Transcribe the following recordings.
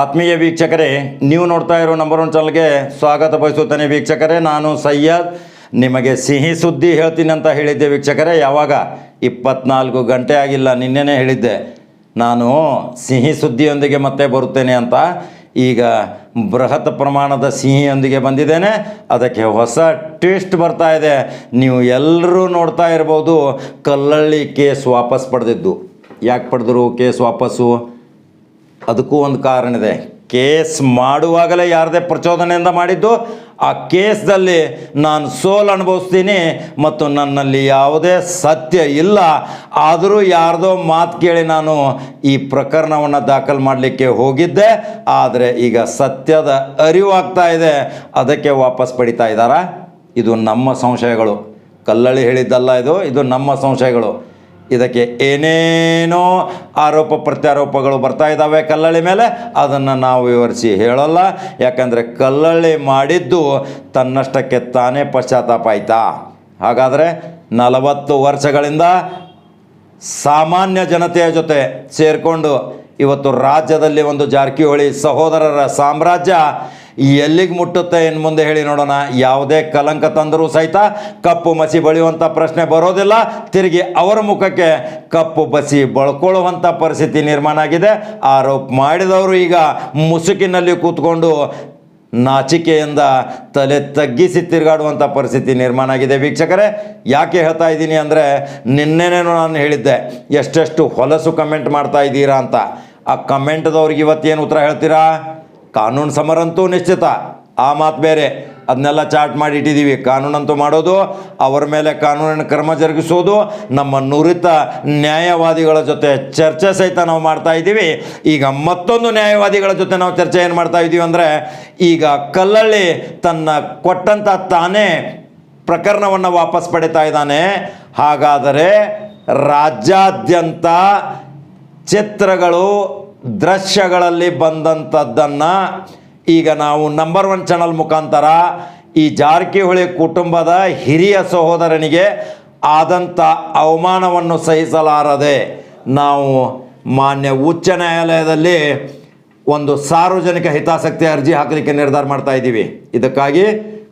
ಆತ್ಮೀಯ ವೀಕ್ಷಕರೇ, ನೀವು ನೋಡ್ತಾ ಇರೋ ನಂಬರ್ ಒನ್ ಚಾನಲ್ಗೆ ಸ್ವಾಗತ ಬಯಸುತ್ತೇನೆ ವೀಕ್ಷಕರೇ. ನಾನು ಸಯ್ಯದ್ ನಿಮಗೆ ಸಿಹಿ ಸುದ್ದಿ ಹೇಳ್ತೀನಿ ಅಂತ ಹೇಳಿದ್ದೆ ವೀಕ್ಷಕರೇ. ಯಾವಾಗ? ಇಪ್ಪತ್ನಾಲ್ಕು ಗಂಟೆ ಆಗಿಲ್ಲ, ನಿನ್ನೆನೇ ಹೇಳಿದ್ದೆ. ನಾನು ಸಿಹಿ ಸುದ್ದಿಯೊಂದಿಗೆ ಮತ್ತೆ ಬರುತ್ತೇನೆ ಅಂತ. ಈಗ ಬೃಹತ್ ಪ್ರಮಾಣದ ಸಿಹಿಯೊಂದಿಗೆ ಬಂದಿದ್ದೇನೆ. ಅದಕ್ಕೆ ಹೊಸ ಟ್ವಿಸ್ಟ್ ಬರ್ತಾ ಇದೆ. ನೀವು ಎಲ್ಲರೂ ನೋಡ್ತಾ ಇರ್ಬೋದು, ಕಲ್ಲಳ್ಳಿ ಕೇಸ್ ವಾಪಸ್ ಪಡೆದಿದ್ದು. ಯಾಕೆ ಪಡೆದ್ರು ಕೇಸ್ ವಾಪಸ್ಸು? ಅದಕ್ಕೂ ಒಂದು ಕಾರಣ ಇದೆ. ಕೇಸ್ ಮಾಡುವಾಗಲೇ ಯಾರದೇ ಪ್ರಚೋದನೆಯಿಂದ ಮಾಡಿದ್ದು, ಆ ಕೇಸ್ದಲ್ಲಿ ನಾನು ಸೋಲು ಅನುಭವಿಸ್ತೀನಿ ಮತ್ತು ನನ್ನಲ್ಲಿ ಯಾವುದೇ ಸತ್ಯ ಇಲ್ಲ. ಆದರೂ ಯಾರದೋ ಮಾತು ಕೇಳಿ ನಾನು ಈ ಪ್ರಕರಣವನ್ನು ದಾಖಲು ಮಾಡಲಿಕ್ಕೆ ಹೋಗಿದ್ದೆ. ಆದರೆ ಈಗ ಸತ್ಯದ ಅರಿವಾಗ್ತಾ ಇದೆ. ಅದಕ್ಕೆ ವಾಪಸ್ ಪಡಿತಾ ಇದ್ದಾರಾ? ಇದು ನಮ್ಮ ಸಂಶಯಗಳು. ಕಲ್ಲಳಿ ಹೇಳಿದ್ದಲ್ಲ ಇದು. ಇದು ನಮ್ಮ ಸಂಶಯಗಳು. ಇದಕ್ಕೆ ಏನೇನೋ ಆರೋಪ ಪ್ರತ್ಯಾರೋಪಗಳು ಬರ್ತಾ ಇದ್ದಾವೆ ಕಲ್ಲಳ್ಳಿ ಮೇಲೆ, ಅದನ್ನು ನಾವು ವಿವರಿಸಿ ಹೇಳಲ್ಲ. ಯಾಕಂದರೆ ಕಲ್ಲಳ್ಳಿ ಮಾಡಿದ್ದು ತನ್ನಷ್ಟಕ್ಕೆ ತಾನೇ ಪಶ್ಚಾತ್ತಾಪ ಆಯ್ತಾ? ಹಾಗಾದರೆ ನಲವತ್ತು ವರ್ಷಗಳಿಂದ ಸಾಮಾನ್ಯ ಜನತೆಯ ಜೊತೆ ಸೇರಿಕೊಂಡು ಇವತ್ತು ರಾಜ್ಯದಲ್ಲಿ ಒಂದು ಜಾರಕಿಹೊಳಿ ಸಹೋದರರ ಸಾಮ್ರಾಜ್ಯ ಎಲ್ಲಿಗೆ ಮುಟ್ಟುತ್ತೆ ಇನ್ನು ಮುಂದೆ ಹೇಳಿ ನೋಡೋಣ. ಯಾವುದೇ ಕಲಂಕ ತಂದರೂ ಸಹಿತ ಕಪ್ಪು ಮಸಿ ಬಳಿಯುವಂಥ ಪ್ರಶ್ನೆ ಬರೋದಿಲ್ಲ. ತಿರುಗಿ ಅವರ ಮುಖಕ್ಕೆ ಕಪ್ಪು ಬಸಿ ಬಳ್ಕೊಳ್ಳುವಂಥ ಪರಿಸ್ಥಿತಿ ನಿರ್ಮಾಣ ಆಗಿದೆ. ಆರೋಪ ಮಾಡಿದವರು ಈಗ ಮುಸುಕಿನಲ್ಲಿ ಕೂತ್ಕೊಂಡು ನಾಚಿಕೆಯಿಂದ ತಲೆ ತಗ್ಗಿಸಿ ತಿರುಗಾಡುವಂಥ ಪರಿಸ್ಥಿತಿ ನಿರ್ಮಾಣ ಆಗಿದೆ. ವೀಕ್ಷಕರೇ, ಯಾಕೆ ಹೇಳ್ತಾ ಇದ್ದೀನಿ ಅಂದರೆ ನಿನ್ನೆನೇನೋ ನಾನು ಹೇಳಿದ್ದೆ, ಎಷ್ಟೆಷ್ಟು ಹೊಲಸು ಕಮೆಂಟ್ ಮಾಡ್ತಾ ಇದ್ದೀರಾ ಅಂತ. ಆ ಕಮೆಂಟ್ದವ್ರಿಗೆ ಇವತ್ತೇನು ಉತ್ತರ ಹೇಳ್ತೀರಾ? ಕಾನೂನು ಸಮರಂತೂ ನಿಶ್ಚಿತ. ಆ ಮಾತು ಬೇರೆ. ಅದನ್ನೆಲ್ಲ ಚಾಟ್ ಮಾಡಿ ಇಟ್ಟಿದ್ದೀವಿ ಕಾನೂನಂತೂ ಮಾಡೋದು, ಅವರ ಮೇಲೆ ಕಾನೂನಿನ ಕ್ರಮ ಜರುಗಿಸೋದು, ನಮ್ಮ ನುರಿತ ನ್ಯಾಯವಾದಿಗಳ ಜೊತೆ ಚರ್ಚೆ ಸಹಿತ ನಾವು ಮಾಡ್ತಾ ಇದ್ದೀವಿ. ಈಗ ಮತ್ತೊಂದು ನ್ಯಾಯವಾದಿಗಳ ಜೊತೆ ನಾವು ಚರ್ಚೆ ಏನು ಮಾಡ್ತಾ ಇದ್ದೀವಿ ಅಂದರೆ, ಈಗ ಕಲ್ಲಳ್ಳಿ ತನ್ನ ಕೊಟ್ಟಂಥ ತಾನೇ ಪ್ರಕರಣವನ್ನು ವಾಪಸ್ ಪಡಿತಾ ಇದ್ದಾನೆ. ಹಾಗಾದರೆ ರಾಜ್ಯಾದ್ಯಂತ ಚಿತ್ರಗಳು ದೃಶ್ಯಗಳಲ್ಲಿ ಬಂದಂಥದ್ದನ್ನು ಈಗ ನಾವು ನಂಬರ್ ಒನ್ ಚಾನಲ್ ಮುಖಾಂತರ ಈ ಜಾರಕಿಹೊಳಿ ಕುಟುಂಬದ ಹಿರಿಯ ಸಹೋದರನಿಗೆ ಆದಂಥ ಅವಮಾನವನ್ನು ಸಹಿಸಲಾರದೆ ನಾವು ಮಾನ್ಯ ಉಚ್ಚ ನ್ಯಾಯಾಲಯದಲ್ಲಿ ಒಂದು ಸಾರ್ವಜನಿಕ ಹಿತಾಸಕ್ತಿ ಅರ್ಜಿ ಹಾಕಲಿಕ್ಕೆ ನಿರ್ಧಾರ ಮಾಡ್ತಾ ಇದ್ದೀವಿ. ಇದಕ್ಕಾಗಿ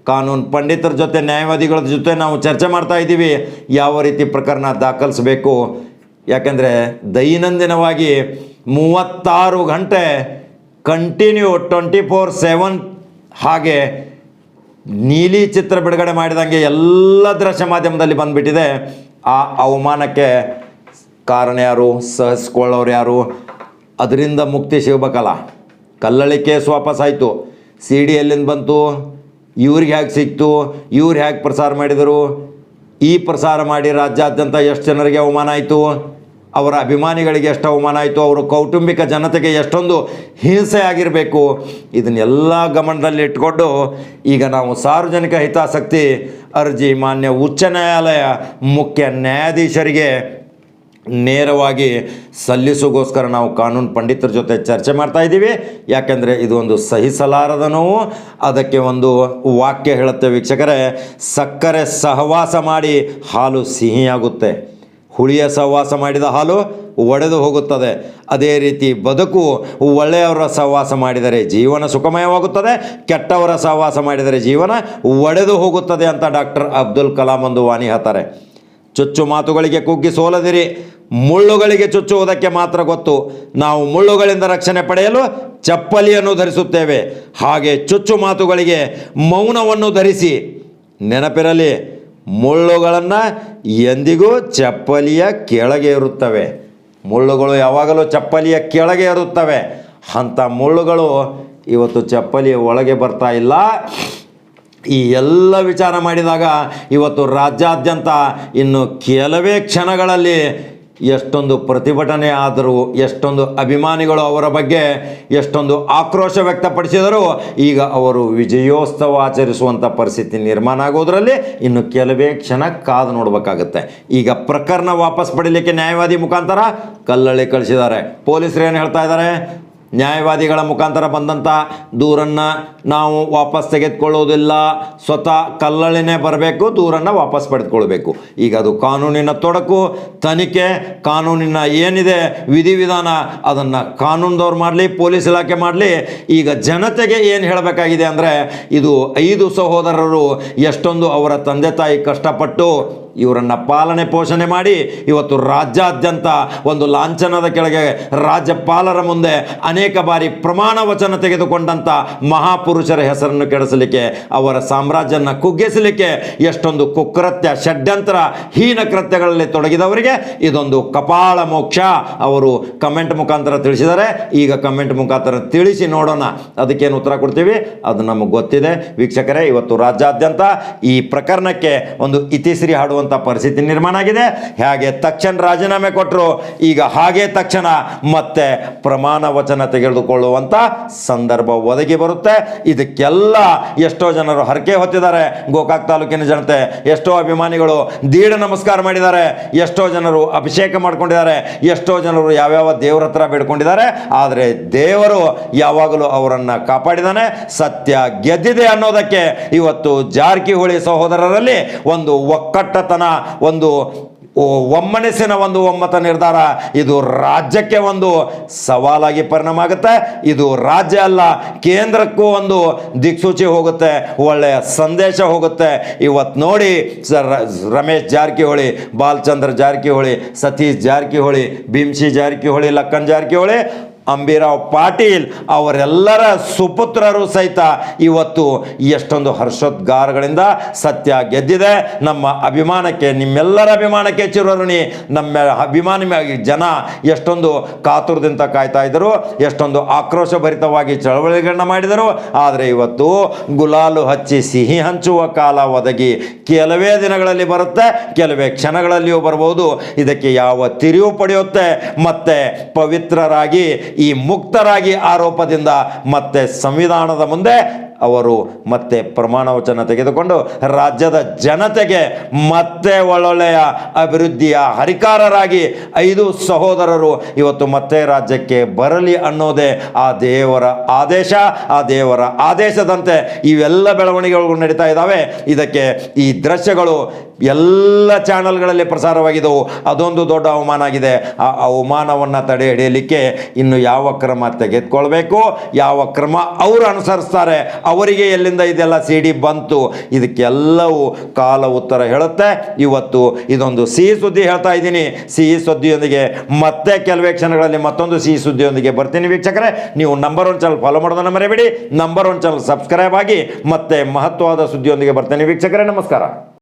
ಕಾನೂನು ಪಂಡಿತರ ಜೊತೆ ನ್ಯಾಯವಾದಿಗಳ ಜೊತೆ ನಾವು ಚರ್ಚೆ ಮಾಡ್ತಾ ಇದ್ದೀವಿ. ಯಾವ ರೀತಿ ಪ್ರಕರಣ ದಾಖಲಿಸಬೇಕು? ಯಾಕಂದರೆ ದೈನಂದಿನವಾಗಿ ಮೂವತ್ತಾರು ಗಂಟೆ ಕಂಟಿನ್ಯೂ ಟ್ವೆಂಟಿ ಫೋರ್ ಸೆವೆನ್ ಹಾಗೆ ನೀಲಿ ಚಿತ್ರ ಬಿಡುಗಡೆ ಮಾಡಿದಂಗೆ ಎಲ್ಲ ದೃಶ್ಯ ಮಾಧ್ಯಮದಲ್ಲಿ ಬಂದುಬಿಟ್ಟಿದೆ. ಆ ಅವಮಾನಕ್ಕೆ ಕಾರಣ ಯಾರು? ಸಹಿಸ್ಕೊಳ್ಳೋರು ಯಾರು? ಅದರಿಂದ ಮುಕ್ತಿ ಸಿಗಬೇಕಲ್ಲ. ಕಲ್ಲಳಿಕೆ ಕೇಸ್ ವಾಪಸ್ಸಾಯಿತು ಸಿ ಡಿ ಎಲ್ಲಿಂದ ಬಂತು. ಇವ್ರಿಗೆ ಹೇಗೆ ಸಿಕ್ತು? ಇವ್ರು ಹೇಗೆ ಪ್ರಸಾರ ಮಾಡಿದರು? ಈ ಪ್ರಸಾರ ಮಾಡಿ ರಾಜ್ಯಾದ್ಯಂತ ಎಷ್ಟು ಜನರಿಗೆ ಅವಮಾನ ಆಯಿತು? ಅವರ ಅಭಿಮಾನಿಗಳಿಗೆ ಎಷ್ಟು ಅವಮಾನ ಆಯಿತು, ಅವರ ಕೌಟುಂಬಿಕ ಜನತೆಗೆ ಎಷ್ಟೊಂದು ಹಿಂಸೆ ಆಗಿರಬೇಕು. ಇದನ್ನೆಲ್ಲ ಗಮನದಲ್ಲಿ ಇಟ್ಕೊಂಡು ಈಗ ನಾವು ಸಾರ್ವಜನಿಕ ಹಿತಾಸಕ್ತಿ ಅರ್ಜಿ ಮಾನ್ಯ ಉಚ್ಚ ನ್ಯಾಯಾಲಯ ಮುಖ್ಯ ನ್ಯಾಯಾಧೀಶರಿಗೆ ನೇರವಾಗಿ ಸಲ್ಲಿಸೋಗೋಸ್ಕರ ನಾವು ಕಾನೂನು ಪಂಡಿತರ ಜೊತೆ ಚರ್ಚೆ ಮಾಡ್ತಾ ಇದ್ದೀವಿ. ಯಾಕೆಂದರೆ ಇದು ಒಂದು ಸಹಿಸಲಾರದ ನೋವು. ಅದಕ್ಕೆ ಒಂದು ವಾಕ್ಯ ಹೇಳುತ್ತೆ ವೀಕ್ಷಕರೇ, ಸಕ್ಕರೆ ಸಹವಾಸ ಮಾಡಿ ಹಾಲು ಸಿಹಿಯಾಗುತ್ತೆ. ಹುಳಿಯ ಸಹವಾಸ ಮಾಡಿದ ಹಾಲು ಒಡೆದು ಹೋಗುತ್ತದೆ. ಅದೇ ರೀತಿ ಬದುಕು ಒಳ್ಳೆಯವರ ಸಹವಾಸ ಮಾಡಿದರೆ ಜೀವನ ಸುಖಮಯವಾಗುತ್ತದೆ, ಕೆಟ್ಟವರ ಸಹವಾಸ ಮಾಡಿದರೆ ಜೀವನ ಒಡೆದು ಹೋಗುತ್ತದೆ ಅಂತ ಡಾಕ್ಟರ್ ಅಬ್ದುಲ್ ಕಲಾಂ ಒಂದು ವಾಣಿ ಹಾತಾರೆ ಚುಚ್ಚು ಮಾತುಗಳಿಗೆ ಕುಗ್ಗಿ ಸೋಲದಿರಿ, ಮುಳ್ಳುಗಳಿಗೆ ಚುಚ್ಚುವುದಕ್ಕೆ ಮಾತ್ರ ಗೊತ್ತು. ನಾವು ಮುಳ್ಳುಗಳಿಂದ ರಕ್ಷಣೆ ಪಡೆಯಲು ಚಪ್ಪಲಿಯನ್ನು ಧರಿಸುತ್ತೇವೆ. ಹಾಗೆ ಚುಚ್ಚು ಮಾತುಗಳಿಗೆ ಮೌನವನ್ನು ಧರಿಸಿ ನೆನಪಿರಲಿ. ಮುಳ್ಳುಗಳನ್ನು ಎಂದಿಗೂ ಚಪ್ಪಲಿಯ ಕೆಳಗೆ ಇರುತ್ತವೆ. ಮುಳ್ಳುಗಳು ಯಾವಾಗಲೂ ಚಪ್ಪಲಿಯ ಕೆಳಗೆ ಇರುತ್ತವೆ. ಅಂಥ ಮುಳ್ಳುಗಳು ಇವತ್ತು ಚಪ್ಪಲಿಯ ಒಳಗೆ ಬರ್ತಾ ಇಲ್ಲ. ಈ ಎಲ್ಲ ವಿಚಾರ ಮಾಡಿದಾಗ ಇವತ್ತು ರಾಜ್ಯಾದ್ಯಂತ ಇನ್ನು ಕೆಲವೇ ಕ್ಷಣಗಳಲ್ಲಿ ಎಷ್ಟೊಂದು ಪ್ರತಿಭಟನೆ ಆದರೂ, ಎಷ್ಟೊಂದು ಅಭಿಮಾನಿಗಳು ಅವರ ಬಗ್ಗೆ ಎಷ್ಟೊಂದು ಆಕ್ರೋಶ ವ್ಯಕ್ತಪಡಿಸಿದರೂ, ಈಗ ಅವರು ವಿಜಯೋತ್ಸವ ಆಚರಿಸುವಂಥ ಪರಿಸ್ಥಿತಿ ನಿರ್ಮಾಣ ಆಗೋದರಲ್ಲಿ ಇನ್ನು ಕೆಲವೇ ಕ್ಷಣ ಕಾದು ನೋಡಬೇಕಾಗುತ್ತೆ. ಈಗ ಪ್ರಕರಣ ವಾಪಸ್ ಪಡೀಲಿಕ್ಕೆ ನ್ಯಾಯವಾದಿ ಮುಖಾಂತರ ಕಲ್ಲಳ್ಳಿ ಕಳಿಸಿದ್ದಾರೆ. ಪೊಲೀಸರು ಏನು ಹೇಳ್ತಾ ಇದ್ದಾರೆ? ನ್ಯಾಯವಾದಿಗಳ ಮುಖಾಂತರ ಬಂದಂಥ ದೂರನ್ನು ನಾವು ವಾಪಸ್ ತೆಗೆದುಕೊಳ್ಳೋದಿಲ್ಲ ಸ್ವತಃ ಕಲ್ಲಳಿನೇ ಬರಬೇಕು, ದೂರನ್ನು ವಾಪಸ್ ಪಡೆದುಕೊಳ್ಬೇಕು ಈಗ ಅದು ಕಾನೂನಿನ ತೊಡಕು, ತನಿಖೆ, ಕಾನೂನಿನ ಏನಿದೆ, ವಿಧಿವಿಧಾನ, ಅದನ್ನು ಕಾನೂನದವ್ರು ಮಾಡಲಿ, ಪೊಲೀಸ್ ಇಲಾಖೆ ಮಾಡಲಿ, ಈಗ ಜನತೆಗೆ ಏನು ಹೇಳಬೇಕಾಗಿದೆ ಅಂದರೆ, ಇದು ಐದು ಸಹೋದರರು ಎಷ್ಟೊಂದು ಅವರ ತಂದೆ ತಾಯಿ ಕಷ್ಟಪಟ್ಟು ಇವರನ್ನು ಪಾಲನೆ ಪೋಷಣೆ ಮಾಡಿ ಇವತ್ತು ರಾಜ್ಯಾದ್ಯಂತ ಒಂದು ಲಾಂಛನದ ಕೆಳಗೆ ರಾಜ್ಯಪಾಲರ ಮುಂದೆ ಅನೇಕ ಬಾರಿ ಪ್ರಮಾಣ ವಚನ ತೆಗೆದುಕೊಂಡಂಥ ಮಹಾಪುರುಷರ ಹೆಸರನ್ನು ಕೆಡಿಸಲಿಕ್ಕೆ, ಅವರ ಸಾಮ್ರಾಜ್ಯನ ಕುಗ್ಗಿಸಲಿಕ್ಕೆ ಎಷ್ಟೊಂದು ಕುಕೃತ್ಯ, ಷಡ್ಯಂತ್ರ, ಹೀನ ಕೃತ್ಯಗಳಲ್ಲಿ ತೊಡಗಿದವರಿಗೆ ಇದೊಂದು ಕಪಾಳ ಮೋಕ್ಷ ಅವರು ಕಮೆಂಟ್ ಮುಖಾಂತರ ತಿಳಿಸಿದ್ದಾರೆ. ಈಗ ಕಮೆಂಟ್ ಮುಖಾಂತರ ತಿಳಿಸಿ ನೋಡೋಣ. ಅದಕ್ಕೇನು ಉತ್ತರ ಕೊಡ್ತೀವಿ? ಅದು ನಮಗೆ ಗೊತ್ತಿದೆ. ವೀಕ್ಷಕರೇ, ಇವತ್ತು ರಾಜ್ಯಾದ್ಯಂತ ಈ ಪ್ರಕರಣಕ್ಕೆ ಒಂದು ಇತಿಶ್ರೀ ಹಾಡುವಂಥ ಪರಿಸ್ಥಿತಿ ನಿರ್ಮಾಣ ಆಗಿದೆ. ಹೇಗೆ ತಕ್ಷಣ ರಾಜೀನಾಮೆ ಕೊಟ್ಟರು ಈಗ ಹಾಗೆ ತಕ್ಷಣ ಮತ್ತೆ ಪ್ರಮಾಣ ವಚನ ತೆಗೆದುಕೊಳ್ಳುವಂಥ ಸಂದರ್ಭ ಒದಗಿ ಬರುತ್ತೆ. ಇದಕ್ಕೆಲ್ಲ ಎಷ್ಟೋ ಜನರು ಹರಕೆ ಹೊತ್ತಿದ್ದಾರೆ. ಗೋಕಾಕ್ ತಾಲೂಕಿನ ಜನತೆ ಎಷ್ಟೋ ಅಭಿಮಾನಿಗಳು ದೀಡ ನಮಸ್ಕಾರ ಮಾಡಿದ್ದಾರೆ. ಎಷ್ಟೋ ಜನರು ಅಭಿಷೇಕ ಮಾಡ್ಕೊಂಡಿದ್ದಾರೆ. ಎಷ್ಟೋ ಜನರು ಯಾವ್ಯಾವ ದೇವರ ಹತ್ರ ಬೇಡ್ಕೊಂಡಿದ್ದಾರೆ. ಆದರೆ ದೇವರು ಯಾವಾಗಲೂ ಅವರನ್ನು ಕಾಪಾಡಿದಾನೆ ಸತ್ಯ ಗೆದ್ದಿದೆ ಅನ್ನೋದಕ್ಕೆ ಇವತ್ತು ಜಾರಕಿಹೊಳಿ ಸಹೋದರರಲ್ಲಿ ಒಂದು ಒಕ್ಕಟ್ಟತನ ಒಂದು ಒಮ್ಮನಸಿನ ಒಮ್ಮನಸ್ಸಿನ ಒಂದು ಒಮ್ಮತ ನಿರ್ಧಾರ ಇದು ರಾಜ್ಯಕ್ಕೆ ಒಂದು ಸವಾಲಾಗಿ ಪರಿಣಾಮ ಆಗುತ್ತೆ ಇದು ರಾಜ್ಯ ಅಲ್ಲ, ಕೇಂದ್ರಕ್ಕೂ ಒಂದು ದಿಕ್ಸೂಚಿ ಹೋಗುತ್ತೆ ಒಳ್ಳೆಯ ಸಂದೇಶ ಹೋಗುತ್ತೆ. ಇವತ್ತು ನೋಡಿ ರಮೇಶ್ ಜಾರಕಿಹೊಳಿ, ಬಾಲಚಂದ್ರ ಜಾರಕಿಹೊಳಿ, ಸತೀಶ್ ಜಾರಕಿಹೊಳಿ, ಭೀಮ್ಸಿ ಜಾರಕಿಹೊಳಿ, ಲಕ್ಕನ್ ಜಾರಕಿಹೊಳಿ ಅಂಬಿರಾವ್ ಪಾಟೀಲ್ ಅವರೆಲ್ಲರ ಸುಪುತ್ರರು ಸಹಿತ ಇವತ್ತು ಎಷ್ಟೊಂದು ಹರ್ಷೋದ್ಗಾರಗಳಿಂದ ಸತ್ಯ ಗೆದ್ದಿದೆ. ನಮ್ಮ ಅಭಿಮಾನಕ್ಕೆ, ನಿಮ್ಮೆಲ್ಲರ ಅಭಿಮಾನಕ್ಕೆ ಚಿರಋಣಿ, ನಮ್ಮ ಅಭಿಮಾನಿ ಜನ ಎಷ್ಟೊಂದು ಕಾತುರದಿಂದ ಕಾಯ್ತಾ ಇದ್ದರು, ಎಷ್ಟೊಂದು ಆಕ್ರೋಶಭರಿತವಾಗಿ ಚಳವಳಿಗಳನ್ನ ಮಾಡಿದರು. ಆದರೆ ಇವತ್ತು ಗುಲಾಲು ಹಚ್ಚಿ ಸಿಹಿ ಹಂಚುವ ಕಾಲ ಒದಗಿ ಕೆಲವೇ ದಿನಗಳಲ್ಲಿ ಬರುತ್ತೆ, ಕೆಲವೇ ಕ್ಷಣಗಳಲ್ಲಿಯೂ ಬರಬಹುದು. ಇದಕ್ಕೆ ಯಾವ ತಿರಿವು ಪಡೆಯುತ್ತೆ? ಮತ್ತೆ ಪವಿತ್ರರಾಗಿ ಈ ಮುಕ್ತರಾಗಿ ಆರೋಪದಿಂದ ಮತ್ತೆ ಸಂವಿಧಾನದ ಮುಂದೆ ಅವರು ಮತ್ತೆ ಪ್ರಮಾಣ ವಚನ ತೆಗೆದುಕೊಂಡು ರಾಜ್ಯದ ಜನತೆಗೆ ಮತ್ತೆ ಒಳ್ಳೊಳ್ಳೆಯ ಅಭಿವೃದ್ಧಿಯ ಹರಿಕಾರರಾಗಿ ಐದು ಸಹೋದರರು ಇವತ್ತು ಮತ್ತೆ ರಾಜ್ಯಕ್ಕೆ ಬರಲಿ ಅನ್ನೋದೇ ಆ ದೇವರ ಆದೇಶ, ಆ ದೇವರ ಆದೇಶದಂತೆ ಇವೆಲ್ಲ ಬೆಳವಣಿಗೆಗಳು ನಡೀತಾ ಇದ್ದಾವೆ. ಇದಕ್ಕೆ ಈ ದೃಶ್ಯಗಳು ಎಲ್ಲ ಚಾನಲ್ಗಳಲ್ಲಿ ಪ್ರಸಾರವಾಗಿದ್ದವು ಅದೊಂದು ದೊಡ್ಡ ಅವಮಾನ ಆಗಿದೆ. ಆ ಅವಮಾನವನ್ನು ತಡೆ ಹಿಡಿಯಲಿಕ್ಕೆ ಇನ್ನು ಯಾವ ಕ್ರಮ ತೆಗೆದುಕೊಳ್ಬೇಕು? ಯಾವ ಕ್ರಮ ಅವರು ಅನುಸರಿಸ್ತಾರೆ? ಅವರಿಗೆ ಎಲ್ಲಿಂದ ಇದೆಲ್ಲ ಸಿಡಿ ಬಂತು? ಇದಕ್ಕೆಲ್ಲವೂ ಕಾಲ ಉತ್ತರ ಹೇಳುತ್ತೆ. ಇವತ್ತು ಇದೊಂದು ಸಿಹಿ ಸುದ್ದಿ ಹೇಳ್ತಾ ಇದ್ದೀನಿ. ಸಿಹಿ ಸುದ್ದಿಯೊಂದಿಗೆ ಮತ್ತೆ ಕೆಲವೇ ಕ್ಷಣಗಳಲ್ಲಿ ಮತ್ತೊಂದು ಸಿಹಿ ಸುದ್ದಿಯೊಂದಿಗೆ ಬರ್ತೀನಿ ವೀಕ್ಷಕರೇ. ನೀವು ನಂಬರ್ ಒನ್ ಚಾನಲ್ ಫಾಲೋ ಮಾಡೋದನ್ನು ಮರೆಯಬೇಡಿ ನಂಬರ್ ಒನ್ ಚಾನಲ್ ಸಬ್ಸ್ಕ್ರೈಬ್ ಆಗಿ ಮತ್ತೆ ಮಹತ್ವವಾದ ಸುದ್ದಿಯೊಂದಿಗೆ ಬರ್ತೇನೆ ವೀಕ್ಷಕರೇ. ನಮಸ್ಕಾರ.